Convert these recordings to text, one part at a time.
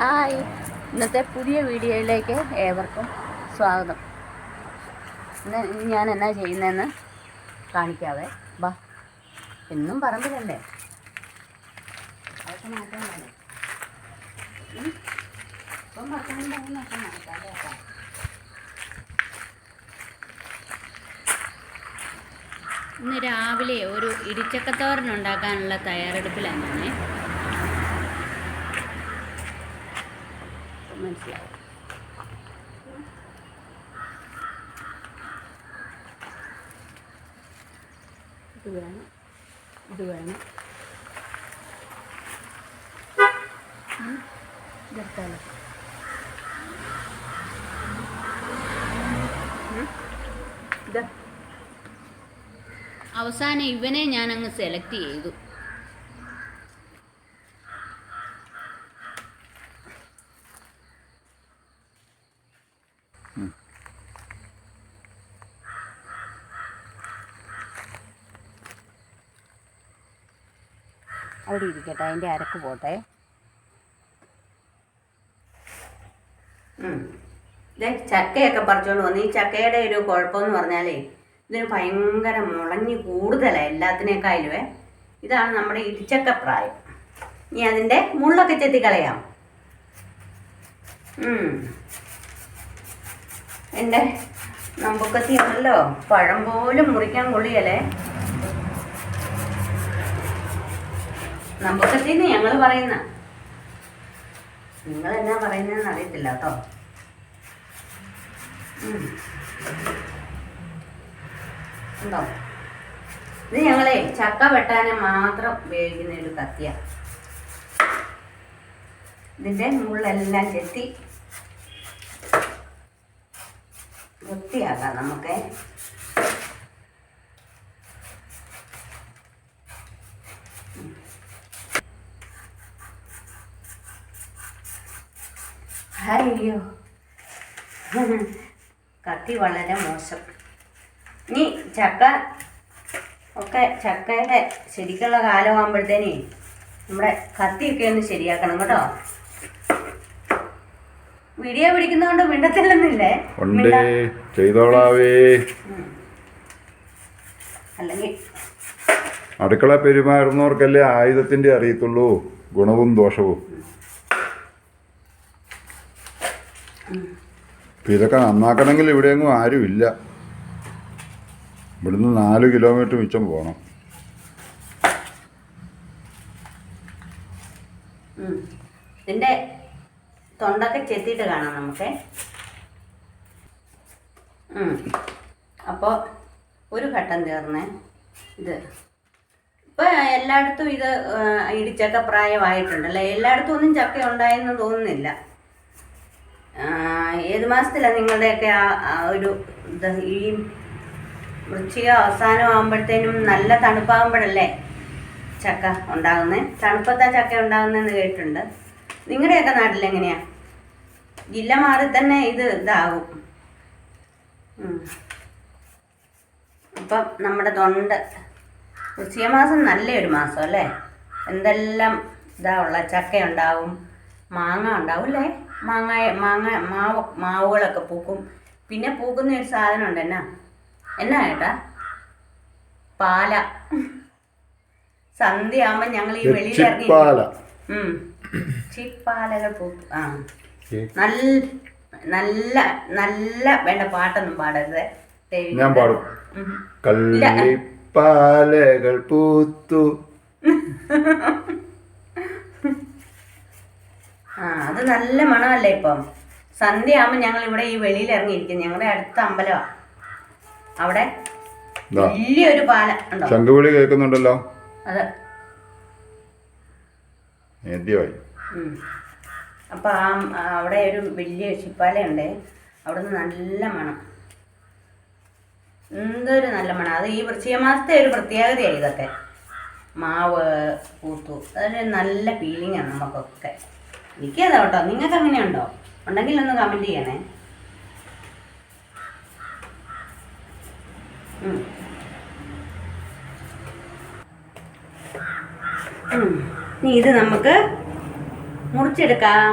Hi. ഇന്നത്തെ പുതിയ വീഡിയോയിലേക്ക് ഏവർക്കും സ്വാഗതം. ഇന്ന് ഞാൻ എന്നാ ചെയ്യുന്നതെന്ന് കാണിക്കാവേ. ബാ എന്നും പറമ്പിലല്ലേ ഇന്ന് രാവിലെ ഒരു ഇടിച്ചക്കത്തോരൻ ഉണ്ടാക്കാനുള്ള തയ്യാറെടുപ്പിലാണ് മനസ്സിലാവും. ഇത് വേണം. ഇത് വേണം. അവസാനം ഇവനെ ഞാൻ അങ്ങ് സെലക്ട് ചെയ്തു. അവിടെ ഇരിക്കട്ടെ അതിന്റെ അരക്ക് പോട്ടെ. ചക്കയൊക്കെ പറിച്ചുകൊണ്ട് വന്നു. ഈ ചക്കയുടെ ഒരു കുഴപ്പമെന്ന് പറഞ്ഞാലേ ഇതിന് ഭയങ്കര മുളഞ്ഞ് കൂടുതലാണ് എല്ലാത്തിനേക്കാളുമേ ഇതാണ് നമ്മുടെ ഇടിച്ചക്ക പ്രായം ഇനി അതിന്റെ മുള്ളൊക്കെ ചെത്തി കളയാം എന്റെ നമ്പുക്കത്തി ഉണ്ടല്ലോ പഴം പോലും മുറിക്കാൻ കൊള്ളിയല്ലേ? നമ്പുക്കത്തിന്ന് ഞങ്ങൾ പറയുന്ന. നിങ്ങൾ എന്നാ പറയുന്നതെന്ന് അറിയത്തില്ല കേട്ടോ. ഉണ്ടോ? ഇത് ഞങ്ങളെ ചക്ക വെട്ടാനെ മാത്രം ഉപയോഗിക്കുന്ന ഒരു കത്തിയ. ഇതിന്റെ മുള്ളെല്ലാം ചെത്തി. വൃത്തിയാക്കാം നമുക്ക്. കത്തി വളരെ മോശം. ഇനി ചക്ക ഒക്കെ ചക്കയുടെ ശരിക്കുള്ള കാലമാകുമ്പോഴത്തേനേ നമ്മുടെ കത്തിയൊക്കെ ഒന്ന് ശരിയാക്കണം കേട്ടോ. വീഡിയോ പിടിക്കുന്നതുകൊണ്ട് മിണ്ടത്തില്ലെന്നില്ലേ? ചെയ്തോളാവേ. അല്ലെങ്കിൽ അടുക്കള പെരുമാറുന്നവർക്കല്ലേ ആയുധത്തിന്റെ അറിയത്തുള്ളൂ. ഗുണവും ദോഷവും. ഇപ്പൊ ഇതൊക്കെ നന്നാക്കണമെങ്കിൽ ഇവിടെയെങ്ങും ആരുമില്ല. ഇവിടുന്ന് നാല് കിലോമീറ്റർ മിച്ചം പോകണം ഇതിന്റെ തൊണ്ടൊക്കെ ചെത്തിയിട്ട് കാണാം നമുക്ക്. അപ്പോൾ ഒരു ഘട്ടം തീർന്നേ. ഇത്. ഇപ്പോൾ എല്ലായിടത്തും ഇത് ഇടിച്ചക്ക പ്രായമായിട്ടുണ്ടല്ലേ എല്ലായിടത്തും ഒന്നും ചക്ക ഉണ്ടായെന്ന് തോന്നുന്നില്ല. ഏത് മാസത്തിലാണ് നിങ്ങളുടെയൊക്കെ ആ ഒരു ഈ വൃശ്ചിക അവസാനമാകുമ്പോഴത്തേനും നല്ല തണുപ്പാകുമ്പോഴല്ലേ ചക്ക ഉണ്ടാകുന്നത് തണുപ്പത്താ ചക്ക ഉണ്ടാകുന്നതെന്ന് കേട്ടിട്ടുണ്ട്. നിങ്ങളുടെയൊക്കെ നാട്ടിൽ എങ്ങനെയാ? ജില്ല മാറി തന്നെ ഇത് ഇതാകും. അപ്പം നമ്മുടെ തൊണ്ട്. വൃശ്ചിക മാസം നല്ലൊരു മാസം അല്ലേ എന്തെല്ലാം ഇതാ ഉള്ള ചക്ക ഉണ്ടാവും? മാങ്ങ ഉണ്ടാവും അല്ലേ? മാങ്ങ മാങ്ങ മാവ് മാവുകളൊക്കെ പൂക്കും. പിന്നെ പൂക്കുന്ന ഒരു സാധനം ഉണ്ട് എന്നാ? എന്നാ ഏട്ടാ? പാല. സന്ധ്യയാകുമ്പോ ഞങ്ങൾ ഈ വെളിയിൽ ഇറങ്ങി. ചിപ്പാലകൾ പൂക്കും ആ. നല്ല നല്ല നല്ല വേണ്ട പാട്ടൊന്നും പാടരുത്. ഞാൻ പാടും. കള്ളിപ്പാലകൾ പൂത്തു. ആ അത് നല്ല മണമല്ലേ ഇപ്പം? സന്ധ്യ ആകുമ്പോൾ ഞങ്ങൾ ഇവിടെ ഈ വെളിയിൽ ഇറങ്ങിയിരിക്കും. ഞങ്ങളുടെ അടുത്ത അമ്പലമാണ് അവിടെ വലിയൊരു പാല ഉണ്ടോ? ശംഖുവിളി കേൾക്കുന്നുണ്ടല്ലോ. അതെ. നേദ്യമായി. അപ്പോൾ ആ അവിടെ ഒരു വലിയ ശിപ്പാലയുണ്ട്. അവിടെ നിന്ന് നല്ല മണം. എന്തൊരു നല്ല മണം. അത് ഈ വൃശ്ചിക മാസത്തെ ഒരു പ്രത്യേകതയാണ് ഇതൊക്കെ. മാവ് പൂത്തു അതൊരു നല്ല ഫീലിംഗ് ആണ് നമുക്കൊക്കെ. എനിക്കതാ കേട്ടോ. നിങ്ങൾക്ക് അങ്ങനെയുണ്ടോ ഉണ്ടെങ്കിൽ ഒന്ന് കമന്റ് ചെയ്യണേ. ഇനി ഇത് നമുക്ക് മുറിച്ചെടുക്കാം.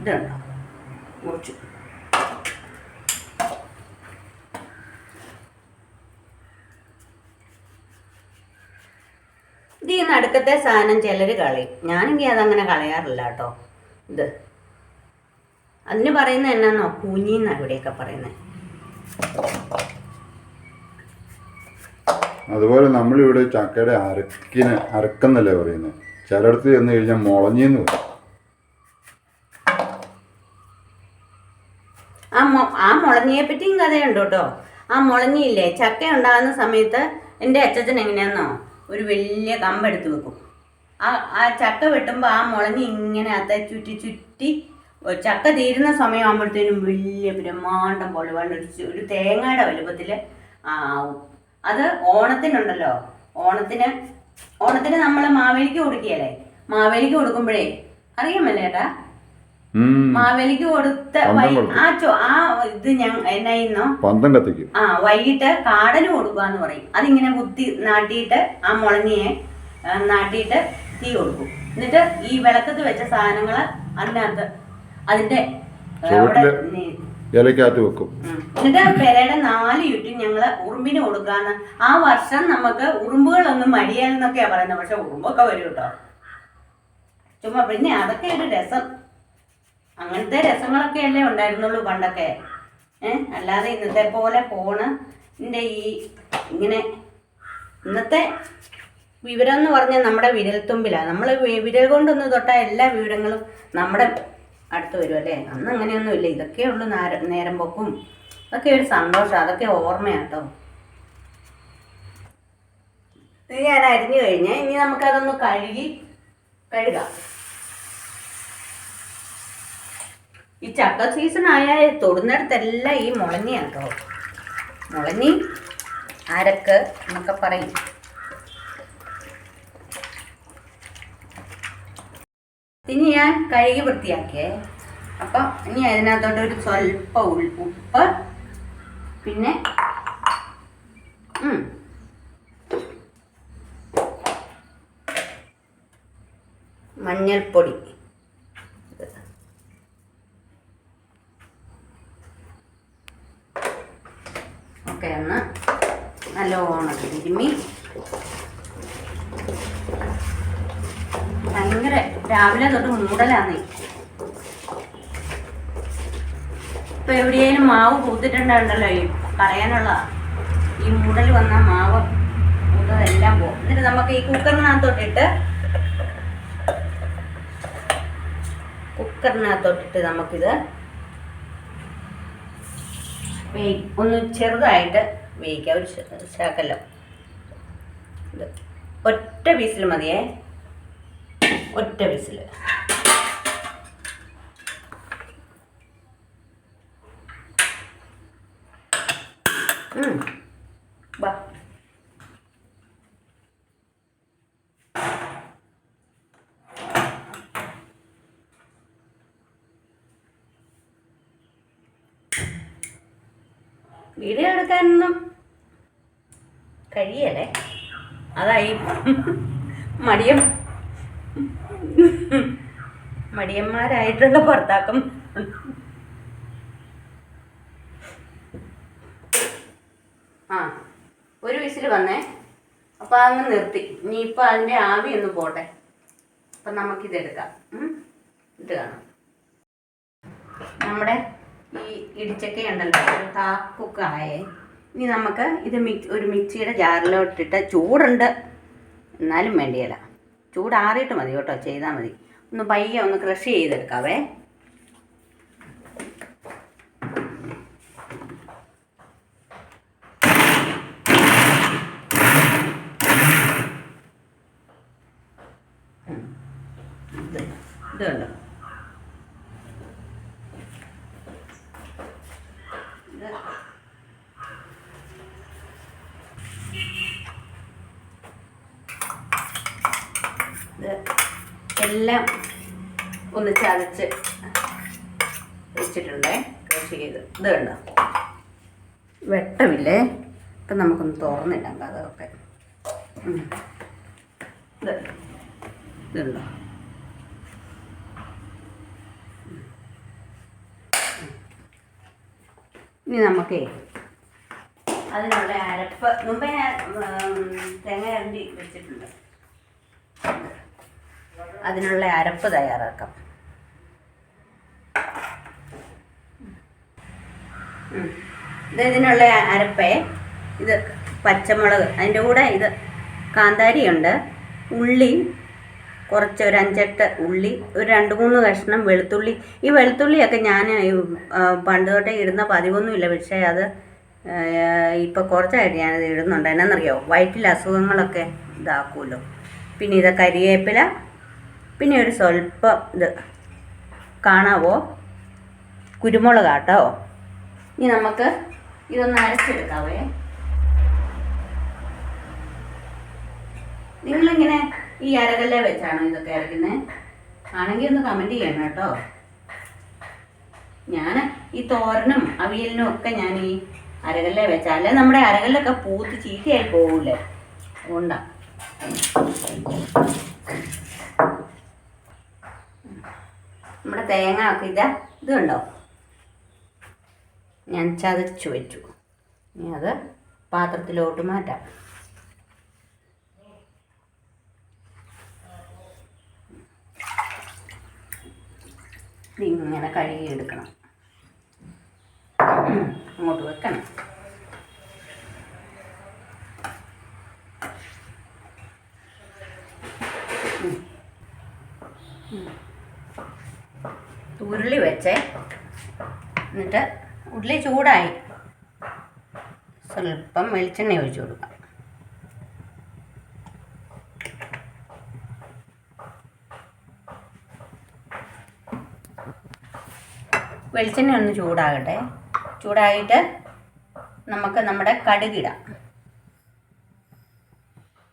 ഇതുണ്ടോ? മുറിച്ചു. ഇത് ഈ നടുക്കത്തെ സാധനം ചിലർ കളയും. ഞാനെങ്കിൽ അതങ്ങനെ കളയാറില്ല കേട്ടോ ഇത്. അതിന് പറയുന്നത് എന്നാന്നോ? കുഞ്ഞിന്നാണ് ഇവിടെയൊക്കെ പറയുന്നത് അതുപോലെ നമ്മളിവിടെ ചക്കയുടെ അരക്കിന് അരക്കെന്നല്ലേ പറയുന്നത് ചിലടത്ത് ചെന്ന് കഴിഞ്ഞാൽ മുളഞ്ഞെന്ന് പറയും ആ മൊ ആ മുളഞ്ഞിയെ പറ്റിയും കഥയുണ്ട് കേട്ടോ ആ മുളഞ്ഞിയില്ലേ? ചക്ക ഉണ്ടാകുന്ന സമയത്ത് എന്റെ അച്ഛൻ എങ്ങനെയാന്നോ? ഒരു വലിയ കമ്പെടുത്ത് വെക്കും. ആ ആ ചക്ക വെട്ടുമ്പോൾ ആ മുളങ്ങി ഇങ്ങനെ അത്ത ചുറ്റി ചുറ്റി ചക്ക തീരുന്ന സമയമാകുമ്പോഴത്തേനും വലിയ ബ്രഹ്മാണ്ടം പോലെ വളരെ ഒരു തേങ്ങയുടെ വലുപ്പത്തിൽ ആവും അത് ഓണത്തിനുണ്ടല്ലോ. ഓണത്തിന് ഓണത്തിന് നമ്മൾ മാവേലിക്ക് കൊടുക്കുകയല്ലേ? മാവേലിക്ക് കൊടുക്കുമ്പോഴേ അറിയാമല്ലേ ഏട്ടാ? ഉം. മാവേലിക്ക് കൊടുത്ത ആ ആ ഇത് ഞാൻ എന്നായിരുന്നോ? പന്തം കത്തിക്കും. ആ വൈകിട്ട് കാടന് കൊടുക്കാന്ന് പറയും. അതിങ്ങനെ കുത്തി നാട്ടിയിട്ട് ആ മുളങ്ങിയെ നാട്ടിയിട്ട് തീ കൊടുക്കും. എന്നിട്ട് ഈ വിളക്കത്ത് വെച്ച സാധനങ്ങൾ അതിനകത്ത് അതിന്റെ ഇലക്കകത്ത് വെക്കും. എന്നിട്ട് പെരയുടെ നാല് ചുറ്റും ഞങ്ങൾ ഉറുമ്പിന് കൊടുക്കാന്ന്. ആ വർഷം നമുക്ക് ഉറുമ്പുകളൊന്നും മടിയാലെന്നൊക്കെയാ പറയുന്നത്. പക്ഷെ ഉറുമ്പൊക്കെ വരും കേട്ടോ. ചുമ്മാ പിന്നെ അതൊക്കെ ഒരു രസം. അങ്ങനത്തെ രസങ്ങളൊക്കെ അല്ലേ ഉണ്ടായിരുന്നുള്ളൂ പണ്ടൊക്കെ. ഏഹ് അല്ലാതെ ഇന്നത്തെ പോലെ ഫോണ് ന്റെ ഈ ഇങ്ങനെ ഇന്നത്തെ വിവരം എന്ന് പറഞ്ഞാൽ നമ്മുടെ വിരൽത്തുമ്പിലാണ് നമ്മൾ വിരൽ കൊണ്ടൊന്ന് തൊട്ടാൽ എല്ലാ വിവരങ്ങളും നമ്മുടെ അടുത്ത് വരും അല്ലേ? അന്ന് അങ്ങനെയൊന്നുമില്ല ഇതൊക്കെ ഉള്ളു നേരം നേരം പോക്കും. അതൊക്കെ ഒരു സന്തോഷം. അതൊക്കെ ഓർമ്മയാട്ടോ. ഇത് ഞാൻ അരിഞ്ഞു കഴിഞ്ഞേ ഇനി നമുക്കതൊന്ന് കഴുകി കഴുകാം. ഈ ചക്ക സീസൺ ആയാൽ തൊടുന്നിടത്തെല്ലാം ഈ മുളങ്ങിയാണ് കേട്ടോ മുളങ്ങി അരക്ക് എന്നൊക്കെ പറയും. ഇനി ഞാൻ കഴുകി വൃത്തിയാക്കിയേ. അപ്പം ഇനി അതിനകത്തോട്ട് ഒരു സ്വല്പം ഉപ്പ് പിന്നെ മഞ്ഞൾപ്പൊടി. ഒക്കെ ഒന്ന് നല്ലോണം തിരുമ്മി ഭയങ്കര രാവിലെ തൊട്ട് മൂടലാന്നേ. ഇപ്പൊ എവിടെയായാലും മാവ് പൂത്തിട്ടുണ്ടല്ലോ ഈ പറയാനുള്ള ഈ മൂടൽ വന്ന മാവ് പൂത്തതെല്ലാം പോകും. എന്നിട്ട് നമുക്ക് ഈ കുക്കറിനകത്തോട്ടിട്ട് കുക്കറിനകത്തോട്ടിട്ട് നമുക്കിത് വേയി ഒന്ന് ചെറുതായിട്ട് വേവിക്കാം. ഒരു ശകലം. ഒറ്റ വിസിൽ മതിയേ. ഒറ്റ വിസിൽ വീഡിയോ എടുക്കാനൊന്നും കഴിയല്ലേ? അതായി. മടിയം. മടിയന്മാരായിട്ടുള്ള ഭർത്താക്കം. ആ ഒരു വിസിൽ വന്നേ. അപ്പം അങ്ങ് നിർത്തി. ഇനിയിപ്പോൾ അതിന്റെ ആവി ഒന്ന് പോട്ടെ. അപ്പം നമുക്കിതെടുക്കാം? ഇത് കാണാം. നമ്മുടെ ഈ ഇടിച്ചക്ക ഉണ്ടല്ലോ ഒരു ഹാഫ് കുക്കായേ ഇനി നമുക്ക് ഇത് മിക്സ് ഒരു മിക്സിയുടെ ജാറിലോട്ടിട്ട് ചൂടുണ്ട്. എന്നാലും വേണ്ടിയല്ല. ചൂടാറിയിട്ട് മതി കേട്ടോ ചെയ്താൽ മതി. ഒന്ന് പയ്യെ ഒന്ന് ക്രഷ് ചെയ്തെടുക്കാവേ. ഇത് എല്ലാം ഒന്ന് ചതച്ച് വെച്ചിട്ടുണ്ടേ. കൃഷി ചെയ്ത്. ഇത് കണ്ടോ? വെട്ടമില്ലേ? ഇപ്പം നമുക്കൊന്ന് തുറന്നിടാം കഥകൊക്കെ ഇതുണ്ടോ? ഇനി നമുക്കേ അതിനുള്ള അരപ്പ്. മുമ്പേ തേങ്ങ ഇരണ്ടി വെച്ചിട്ടുണ്ട്. അതിനുള്ള അരപ്പ് തയ്യാറാക്കാം. ഇതിനുള്ള അരപ്പേ ഇത് പച്ചമുളക് അതിന്റെ കൂടെ ഇത് കാന്താരിയുണ്ട് ഉള്ളി കുറച്ച് ഒരു അഞ്ചെട്ട് ഉള്ളി ഒരു രണ്ട് മൂന്ന് കഷ്ണം വെളുത്തുള്ളി. ഈ വെളുത്തുള്ളിയൊക്കെ ഞാൻ പണ്ട് തൊട്ടേ ഇടുന്ന പതിവൊന്നുമില്ല പക്ഷേ അത് ഇപ്പോൾ കുറച്ചായിട്ട് ഞാനത് ഇടുന്നുണ്ട്. എന്നാണെന്നറിയോ വയറ്റിൽ അസുഖങ്ങളൊക്കെ ഇതാക്കുമല്ലോ. പിന്നെ ഇത് കരിവേപ്പില പിന്നെ ഒരു സ്വല്പം ഇത് കാണാവോ? കുരുമുളക് കേട്ടോ ഇനി നമുക്ക് ഇതൊന്ന് അരച്ചെടുക്കാവേ. നിങ്ങളിങ്ങനെ ഈ അരകല്ലെ വെച്ചാണോ ഇതൊക്കെ അരയ്ക്കുന്നത് ആണെങ്കിൽ ഒന്ന് കമന്റ് ചെയ്യണം കേട്ടോ. ഞാൻ ഈ തോരനും അവിയലിനും ഒക്കെ ഞാൻ ഈ അരകല്ലെ വെച്ചാൽ നമ്മുടെ അരകല്ലൊക്കെ പൂത്ത് ചീത്തയായി പോകൂലേ അതുകൊണ്ടാ. നമ്മുടെ തേങ്ങ ഒക്കെ ഇതാ ഇതുണ്ടോ ഞാൻ ചതച്ചു വെച്ചു. ഇനി അത് പാത്രത്തിലോട്ട് മാറ്റാം. ഇങ്ങനെ കഴുകിയെടുക്കണം. അങ്ങോട്ട് വെക്കണം. ഉരുളി വെച്ചേ. എന്നിട്ട് ഉരുളി ചൂടായി. സ്വല്പം വെളിച്ചെണ്ണ ഒഴിച്ചു കൊടുക്കാം. വെളിച്ചെണ്ണ ഒന്ന് ചൂടാകട്ടെ. ചൂടായിട്ട് നമുക്ക് നമ്മുടെ കടുകിടാം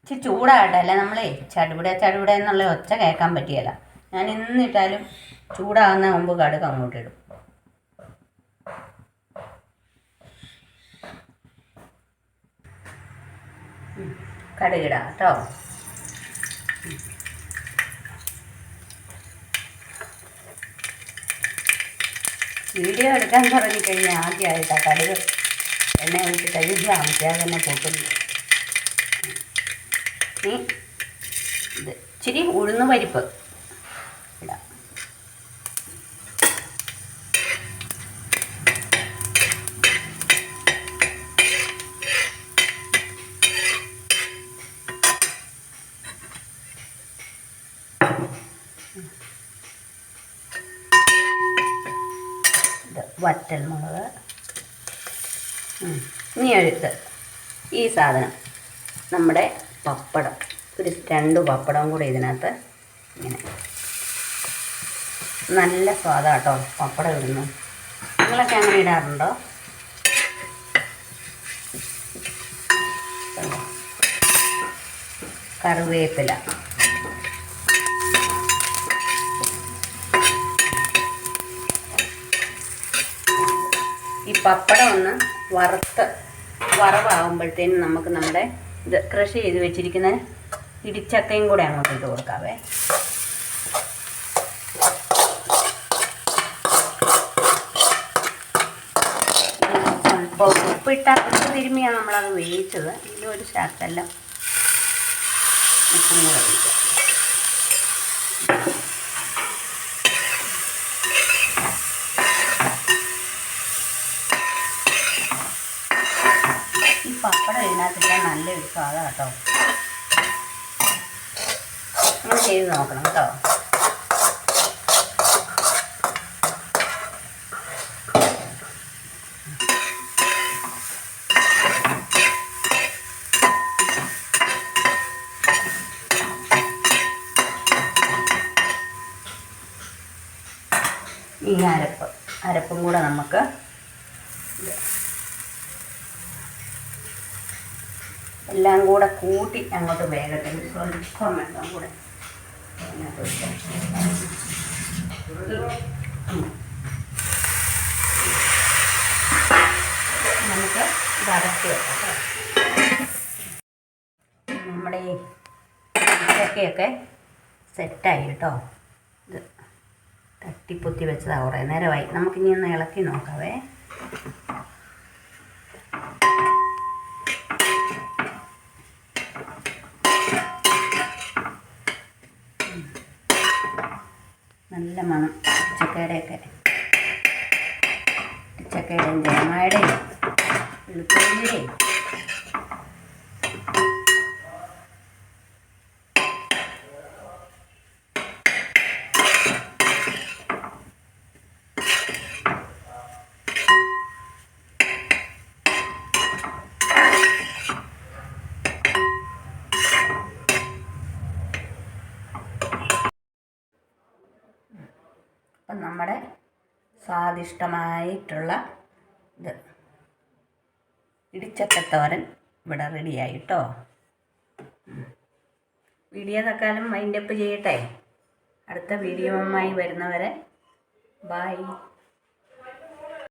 ഇച്ചിരി ചൂടാകട്ടെ അല്ലേ? നമ്മളേ ചടുപിട ചടുപിട എന്നുള്ള ഒച്ച കേൾക്കാൻ പറ്റിയല്ല. ഞാൻ എന്നിട്ടാലും ചൂടാകുന്ന മുമ്പ് കടുക് അങ്ങോട്ട് ഇടും. കടുകിടാം കേട്ടോ. വീഡിയോ എടുക്കാൻ തുടങ്ങിക്കഴിഞ്ഞാൽ ആദ്യമായിട്ടാണ് കടുക് എണ്ണ ഒഴിച്ച് കഴിഞ്ഞ അമിച്ചാൽ തന്നെ പൊട്ടുന്നു ഇത് ഇച്ചിരി ഉഴുന്ന് പരിപ്പ്. വറ്റൽ മുളക്. എടുത്ത് ഈ സാധനം. നമ്മുടെ പപ്പടം. ഒരു രണ്ട് പപ്പടവും കൂടി ഇതിനകത്ത് ഇങ്ങനെ. നല്ല സ്വാദാണ് സ്വാദാട്ടോ പപ്പടം ഇടുന്നു നിങ്ങളൊക്കെ അങ്ങനെ ഇടാറുണ്ടോ? കറിവേപ്പില. ഈ പപ്പടം ഒന്ന് വറുത്ത് വറവാകുമ്പോഴത്തേനും നമുക്ക് നമ്മുടെ ഇത് ക്രഷ് ചെയ്ത് വെച്ചിരിക്കുന്ന ഇടിച്ചക്കയും കൂടെ അങ്ങോട്ട് ഇട്ട് കൊടുക്കാവേ. ഉപ്പിട്ട ഉപ്പ് തിരുമ്മിയാണ് നമ്മളത് വേവിച്ചത്. ഇതിലൊരു ശകലം ഉപ്പും കൂടെ ഈ പപ്പടം ഇതിനകത്തില്ല നല്ലൊരു സ്വാദ കേട്ടോ. നമ്മൾ ചെയ്ത് നോക്കണം കേട്ടോ. ഈ അരപ്പ് അരപ്പും കൂടെ നമുക്ക് എല്ലാം കൂടെ കൂട്ടി അങ്ങോട്ട് വേഗത്തിൽ സ്വല്പം വെള്ളം കൂടെ. നമുക്ക് അടച്ച് വെക്കാം. നമ്മുടെ ഈ സെറ്റായി കേട്ടോ ഇത് തട്ടിപ്പൊത്തി വെച്ചതാണ് കുറേ നേരമായി നമുക്കിനി ഒന്ന് ഇളക്കി നോക്കാവേ നല്ല മണം. ചക്കയുടെയൊക്കെ ചക്കയുടെയും തേങ്ങയുടെയും വെളുത്തുള്ളിയുടെയും അപ്പം നമ്മുടെ സ്വാദിഷ്ടമായിട്ടുള്ള ഇത്. ഇടിച്ചക്കത്തോരൻ ഇവിടെ റെഡിയായിട്ടോ? വീഡിയോ തക്കാലം മൈൻഡപ്പ് ചെയ്യട്ടെ. അടുത്ത വീഡിയോവുമായി വരുന്നവരെ. ബായ്